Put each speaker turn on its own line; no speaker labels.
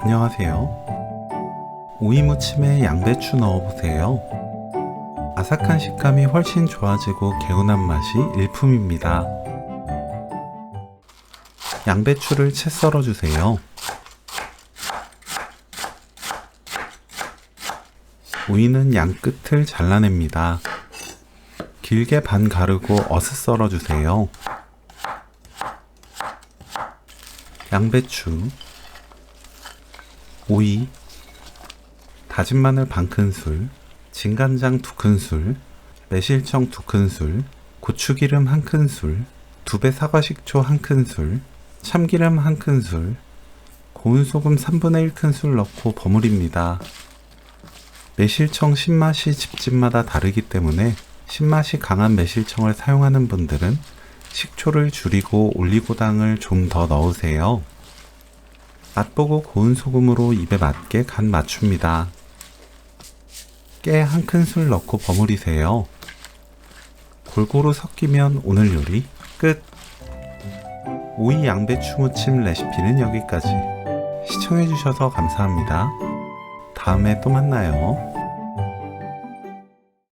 안녕하세요. 오이 무침에 양배추 넣어보세요. 아삭한 식감이 훨씬 좋아지고 개운한 맛이 일품입니다. 양배추를 채 썰어주세요. 오이는 양 끝을 잘라냅니다. 길게 반 가르고 어슷 썰어주세요. 양배추, 오이, 다진 마늘 반 큰술, 진간장 두 큰술, 매실청 두 큰술, 고추기름 한 큰술, 두 배 사과 식초 한 큰술, 참기름 한 큰술, 고운 소금 3분의 1 큰술 넣고 버무립니다. 매실청 신맛이 집집마다 다르기 때문에 신맛이 강한 매실청을 사용하는 분들은 식초를 줄이고 올리고당을 좀 더 넣으세요. 맛보고 고운 소금으로 입에 맞게 간 맞춥니다. 깨 한 큰술 넣고 버무리세요. 골고루 섞이면 오늘 요리 끝! 오이 양배추 무침 레시피는 여기까지. 시청해주셔서 감사합니다. 다음에 또 만나요.